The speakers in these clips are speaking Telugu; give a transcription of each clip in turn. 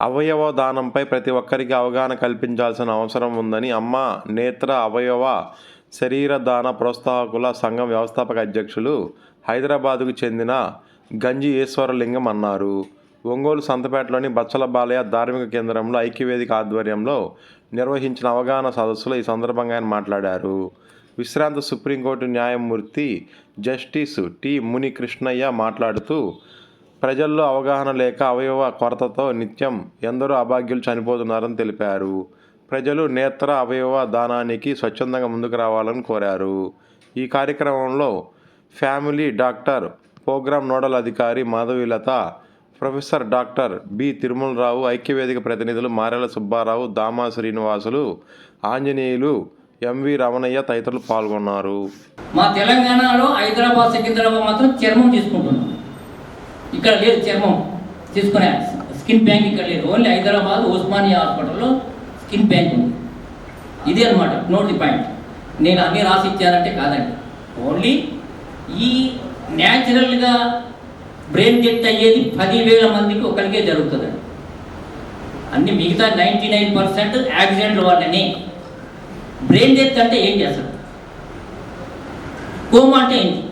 అవయవ దానంపై ప్రతి ఒక్కరికి అవగాహన కల్పించాల్సిన అవసరం ఉందని అమ్మ నేత్ర అవయవ శరీర దాన ప్రోత్సాహకుల సంఘం వ్యవస్థాపక అధ్యక్షులు హైదరాబాదుకు చెందిన గంజి ఈశ్వరలింగం అన్నారు. ఒంగోలు సంతపేటలోని బచ్చల బాలయ్య ధార్మిక కేంద్రంలో ఐక్యవేదిక ఆధ్వర్యంలో నిర్వహించిన అవగాహన సదస్సులో ఈ సందర్భంగా ఆయన మాట్లాడారు. విశ్రాంత సుప్రీంకోర్టు న్యాయమూర్తి జస్టిస్ టి ముని కృష్ణయ్య మాట్లాడుతూ ప్రజల్లో అవగాహన లేక అవయవ కొరతతో నిత్యం ఎందరో అభాగ్యులు చనిపోతున్నారని తెలిపారు. ప్రజలు నేత్ర అవయవ దానానికి స్వచ్ఛందంగా ముందుకు రావాలని కోరారు. ఈ కార్యక్రమంలో ఫ్యామిలీ డాక్టర్ ప్రోగ్రాం నోడల్ అధికారి Madhavilatha professor doctor B Tirumalarao ఐక్యవేదిక ప్రతినిధులు మారెల సుబ్బారావు దామా శ్రీనివాసులు ఆంజనేయులు ఎంవి రమణయ్య తదితరులు పాల్గొన్నారు. మా తెలంగాణలో హైదరాబాద్ సికింద్రాబాద్ మాత్రం చర్మం తీసుకుంటున్నాం. ఇక్కడ లేదు చర్మం. తీసుకునే స్కిన్ బ్యాంక్ ఇక్కడ లేదు. ఓన్లీ హైదరాబాద్ ఉస్మానియా హాస్పిటల్లో స్కిన్ బ్యాంక్ ఉంది. ఇది అనమాట నోట్ ది పాయింట్. నేను అన్ని రాసి ఇచ్చానంటే కాదండి. ఓన్లీ ఈ న్యాచురల్గా బ్రెయిన్ డెత్ అయ్యేది పదివేల మందికి ఒకరికే జరుగుతుందండి. అన్ని మిగతా నైంటీ నైన్ పర్సెంట్ యాక్సిడెంట్ల వల్లనే. బ్రెయిన్ డెత్ అంటే ఏంటి అసలు? కోమా అంటే ఏంటి?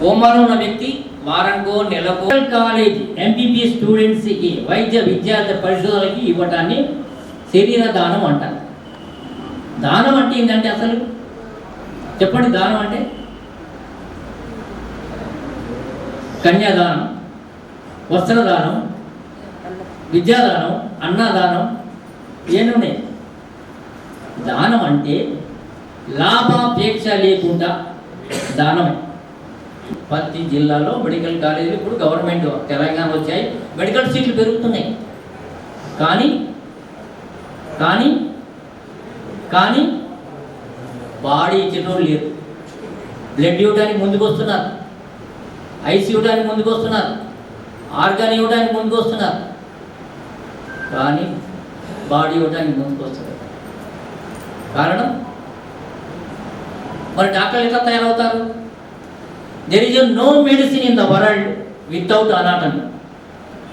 కోమాలో ఉన్న వ్యక్తి వారంకో నెలకో. కాలేజ్ ఎంపీపీ స్టూడెంట్స్కి వైద్య విద్యార్థి పరిశోధనలకి ఇవ్వటాన్ని శరీర దానం అంటారు. దానం అంటే ఏంటంటే అసలు? చెప్పండి దానం అంటే? కన్యాదానం వస్త్రదానం విద్యాదానం అన్నదానం ఏనున్నాయి దానం అంటే లాభాపేక్ష లేకుండా దానమే. ప్రతి జిల్లాలో మెడికల్ కాలేజీలు ఇప్పుడు గవర్నమెంట్ తెలంగాణ వచ్చాయి. మెడికల్ సీట్లు పెరుగుతున్నాయి. కానీ కానీ కానీ బాడీ ఇచ్చేటోళ్ళు లేరు బ్లడ్ ఇవ్వడానికి ముందుకు వస్తున్నారు. ఐస్ ఇవ్వడానికి ముందుకు వస్తున్నారు. ఆర్గాన్ ఇవ్వడానికి ముందుకు వస్తున్నారు. కానీ బాడీ ఇవ్వడానికి ముందుకు వస్తున్నారు. కారణం? మరి డాక్టర్లు ఎట్లా తయారవుతారు? There is no medicine in the world without anatomy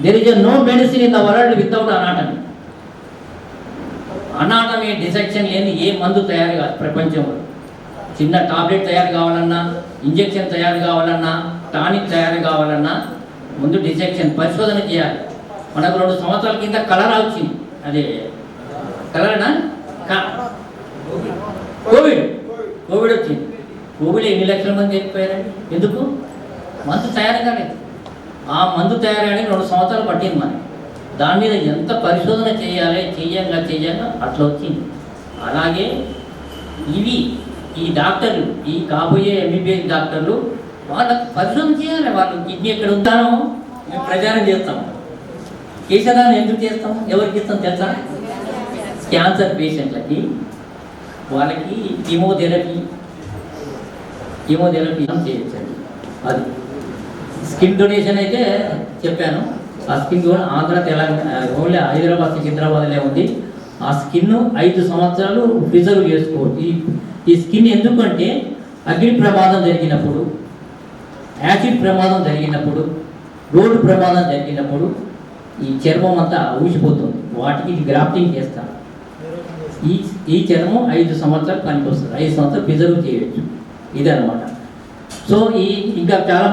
there is no medicine in the world without anatomy anatomy dissection లేని ఏ మందు తయారు కాదు ప్రపంచంలో. చిన్న టాబ్లెట్ తయారు కావాలన్నా ఇంజెక్షన్ తయారు కావాలన్నా టానిక్ తయారు కావాలన్నా ముందు డిసెక్షన్ పరిశోధన చేయాలి. మనకు రెండు సంవత్సరాల కింద కలరా వచ్చింది. అదే కలరేనా? కోవిడ్. కోవిడ్ ఎన్ని లక్షల మంది చనిపోయారండి? ఎందుకు? మందు తయారు కాలేదు. ఆ మందు తయారయ్యడానికి రెండు సంవత్సరాలు పట్టింది మనకి దాని మీద ఎంత పరిశోధన చేయాలి చేయంగా చేయంగా అట్లా వచ్చింది. అలాగే ఇవి ఈ డాక్టర్లు ఈ కాబోయే ఎంబీబీఎస్ డాక్టర్లు వాళ్ళకి పరిశోధన చేయాలి. వాళ్ళు కిడ్నీ ఎక్కడ ఉంటానో మేము ప్రచారం చేస్తాం. కేశదానం ఎందుకు చేస్తాం? ఎవరికి ఇస్తాం తెలుసా? క్యాన్సర్ పేషెంట్లకి వాళ్ళకి కీమోథెరపీ కీమోథెరపీ చేయొచ్చండి అది. స్కిన్ డొనేషన్ అయితే చెప్పాను. ఆ స్కిన్ కూడా ఆంధ్ర తెలంగాణ ఓన్లీ హైదరాబాద్ సికింద్రాబాద్లో ఉంది. ఆ స్కిన్ ఐదు సంవత్సరాలు ప్రిజర్వ్ చేసుకోవచ్చు ఈ ఈ స్కిన్ ఎందుకంటే అగ్ని ప్రమాదం జరిగినప్పుడు యాసిడ్ ప్రమాదం జరిగినప్పుడు రోడ్డు ప్రమాదం జరిగినప్పుడు ఈ చర్మం అంతా ఊసిపోతుంది వాటికి ఇది గ్రాఫ్టింగ్ చేస్తారు ఈ ఈ చర్మం ఐదు సంవత్సరాలు పనికి వస్తుంది ఐదు సంవత్సరాలు ప్రిజర్వ్ చేయవచ్చు ఇదన్నమాట. సో ఈ ఇంకా చాలా